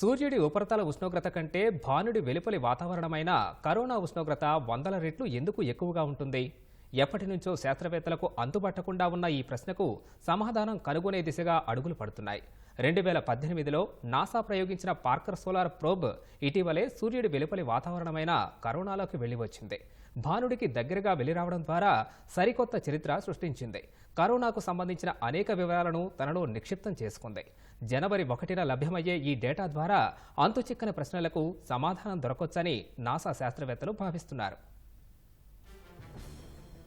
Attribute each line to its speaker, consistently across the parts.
Speaker 1: సూర్యుడి ఉపరితల ఉష్ణోగ్రత కంటే భానుడి వెలుపలి వాతావరణమైన కరోనా ఉష్ణోగ్రత వందల రెట్లు ఎందుకు ఎక్కువగా ఉంటుంది? ఎప్పటి నుంచో శాస్త్రవేత్తలకు అంతుబట్టకుండా ఉన్న ఈ ప్రశ్నకు సమాధానం కనుగొనే దిశగా అడుగులు పడుతున్నాయి. రెండు వేల పద్దెనిమిదిలో నాసా ప్రయోగించిన పార్కర్ సోలార్ ప్రోబ్ ఇటీవలే సూర్యుడి వెలుపలి వాతావరణమైన కరోనాలోకి వెళ్ళి వచ్చింది భానుడికి దగ్గరగా వెళ్ళిరావడం ద్వారా సరికొత్త చరిత్ర సృష్టించింది. కరోనాకు సంబంధించిన అనేక వివరాలను తనలో నిక్షిప్తం చేసుకుంది. జనవరి ఒకటిన లభ్యమయ్యే ఈ డేటా ద్వారా అంతుచిక్కని ప్రశ్నలకు సమాధానం దొరకొచ్చని నాసా శాస్త్రవేత్తలు భావిస్తున్నారు.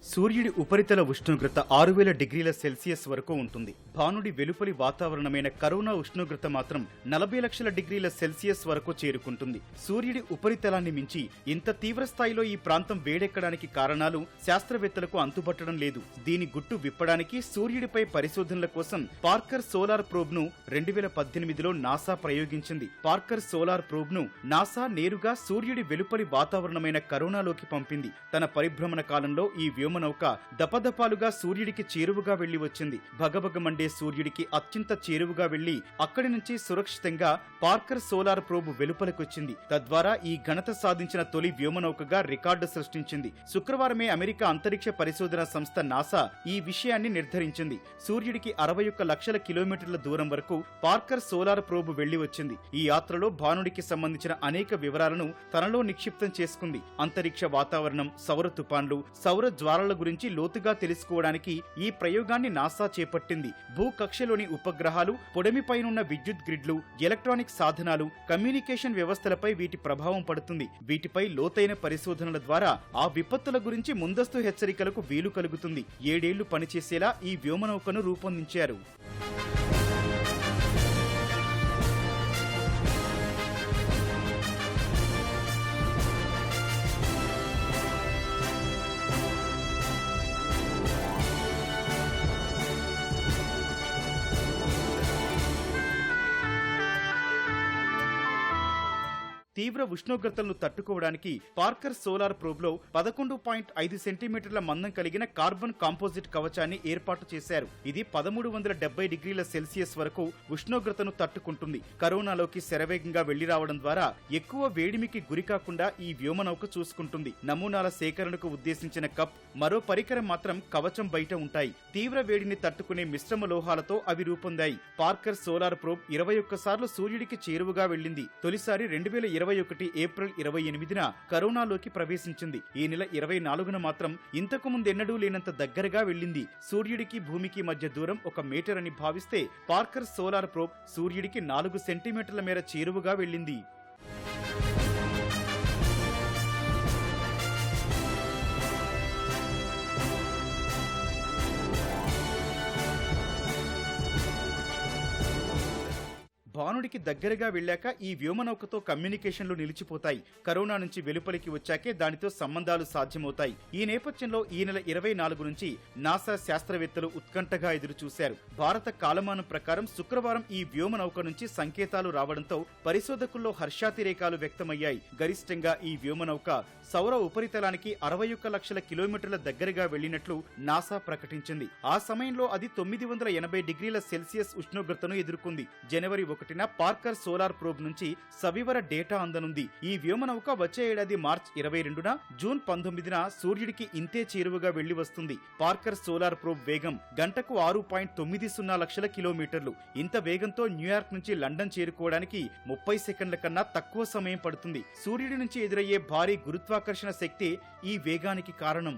Speaker 2: సూర్యుడి ఉపరితల ఉష్ణోగ్రత ఆరు వేల డిగ్రీల సెల్సియస్ వరకు ఉంటుంది. భానుడి వెలుపలి వాతావరణమైన కరోనా ఉష్ణోగ్రత మాత్రం నలభై లక్షల డిగ్రీల సెల్సియస్ వరకు చేరుకుంటుంది. సూర్యుడి ఉపరితలాన్ని మించి ఇంత తీవ్ర స్థాయిలో ఈ ప్రాంతం వేడెక్కడానికి కారణాలు శాస్త్రవేత్తలకు అంతుపట్టడం లేదు. దీని గుట్టు విప్పడానికి సూర్యుడిపై పరిశోధనల కోసం పార్కర్ సోలార్ ప్రోబ్ను రెండు వేల పద్దెనిమిదిలో నాసా ప్రయోగించింది. పార్కర్ సోలార్ ప్రోబ్ను నాసా నేరుగా సూర్యుడి వెలుపలి వాతావరణమైన కరోనాలోకి పంపింది. తన పరిభ్రమణ కాలంలో ఈ నౌక దపదపాలుగా సూర్యుడికి చేరువుగా వెళ్ళి వచ్చింది. భగభగమండే సూర్యుడికి అత్యంత చేరువుగా వెళ్ళి అక్కడి నుంచి సురక్షితంగా పార్కర్ సోలార్ ప్రోబ్ వెలుపలకొచ్చింది. తద్వారా ఈ ఘనత సాధించిన తొలి వ్యోమనౌకగా రికార్డు సృష్టించింది. శుక్రవారమే అమెరికా అంతరిక్ష పరిశోధన సంస్థ నాసా ఈ విషయాన్ని నిర్ధారించింది. సూర్యుడికి అరవై ఒక్క లక్షల కిలోమీటర్ల దూరం వరకు పార్కర్ సోలార్ ప్రోబ్ వెళ్ళి వచ్చింది. ఈ యాత్రలో భానుడికి సంబంధించిన అనేక వివరాలను తనలో నిక్షిప్తం చేసుకుంది. అంతరిక్ష వాతావరణం సౌర తుపాన్లు సౌర తారల గురించి లోతుగా తెలుసుకోవడానికి ఈ ప్రయోగాన్ని నాసా చేపట్టింది. భూకక్షలోని ఉపగ్రహాలు పొడమిపైనున్న విద్యుత్ గ్రిడ్లు ఎలక్ట్రానిక్ సాధనాలు కమ్యూనికేషన్ వ్యవస్థలపై వీటి ప్రభావం పడుతుంది. వీటిపై లోతైన పరిశోధనల ద్వారా ఆ విపత్తుల గురించి ముందస్తు హెచ్చరికలకు వీలు కలుగుతుంది. ఏడేళ్ళు పనిచేసేలా ఈ వ్యోమనౌకను రూపొందించారు. తీవ్ర ఉష్ణోగ్రతలను తట్టుకోవడానికి పార్కర్ సోలార్ ప్రోబ్లో పదకొండు పాయింట్ ఐదు సెంటీమీటర్ల మందం కలిగిన కార్బన్ కాంపోజిట్ కవచాన్ని ఏర్పాటు చేశారు. ఇది పదమూడు వందల డెబ్బై డిగ్రీల సెల్సియస్ వరకు ఉష్ణోగ్రతను తట్టుకుంటుంది. కరోనాలోకి శరవేగంగా వెళ్ళి రావడం ద్వారా ఎక్కువ వేడిమికి గురికాకుండా ఈ వ్యోమనౌక చూసుకుంటుంది. నమూనాల సేకరణకు ఉద్దేశించిన కప్ మరో పరికరం మాత్రం కవచం బయట ఉంటాయి. తీవ్ర వేడిని తట్టుకునే మిశ్రమ లోహాలతో అవి రూపొందాయి. పార్కర్ సోలార్ ప్రోబ్ ఇరవై ఒక్కసార్లు సూర్యుడికి చేరువగా వెళ్ళింది. తొలిసారి రెండు వేల ఇరవై ఒకటి ఏప్రిల్ ఇరవై ఎనిమిదిన కరోనాలోకి ప్రవేశించింది. ఈ నెల ఇరవై నాలుగున మాత్రం ఇంతకు ముందెన్నడూ లేనంత దగ్గరగా వెళ్ళింది. సూర్యుడికి భూమికి మధ్య దూరం ఒక మీటర్ అని భావిస్తే పార్కర్ సోలార్ ప్రోబ్ సూర్యుడికి నాలుగు సెంటీమీటర్ల మేర చేరువగా వెళ్ళింది. చంద్రుడికి దగ్గరగా వెళ్ళాక ఈ వ్యోమనౌకతో కమ్యూనికేషన్లు నిలిచిపోతాయి. కరోనా నుంచి వెలుపలికి వచ్చాకే దానితో సంబంధాలు సాధ్యమవుతాయి. ఈ నేపథ్యంలో ఈ నెల ఇరవై నాలుగు నుంచి నాసా శాస్త్రవేత్తలు ఉత్కంఠగా ఎదురుచూశారు. భారత కాలమానం ప్రకారం శుక్రవారం ఈ వ్యోమనౌక నుంచి సంకేతాలు రావడంతో పరిశోధకుల్లో హర్షాతిరేకాలు వ్యక్తమయ్యాయి. గరిష్టంగా ఈ వ్యోమనౌక సౌర ఉపరితలానికి అరవై ఒక్క లక్షల కిలోమీటర్ల దగ్గరగా వెళ్ళినట్లు నాసా ప్రకటించింది. ఆ సమయంలో అది తొమ్మిది వందల ఎనభై డిగ్రీల సెల్సియస్ ఉష్ణోగ్రతను ఎదుర్కొంది. జనవరి ఒకటిన పార్కర్ సోలార్ ప్రోబ్ నుంచి సవివర డేటా అందనుంది. ఈ వ్యోమనౌక వచ్చే ఏడాది మార్చ్ ఇరవై రెండున జూన్ పంతొమ్మిదిన సూర్యుడికి ఇంతే చేరువగా వెళ్ళి వస్తుంది. పార్కర్ సోలార్ ప్రోబ్ వేగం గంటకు ఆరు పాయింట్ తొమ్మిది సున్నా లక్షల కిలోమీటర్లు. ఇంత వేగంతో న్యూయార్క్ నుంచి లండన్ చేరుకోవడానికి ముప్పై సెకండ్ల కన్నా తక్కువ సమయం పడుతుంది. సూర్యుడి నుంచి ఎదురయ్యే భారీ గురుత్వాకర్షణ శక్తి ఈ వేగానికి కారణం.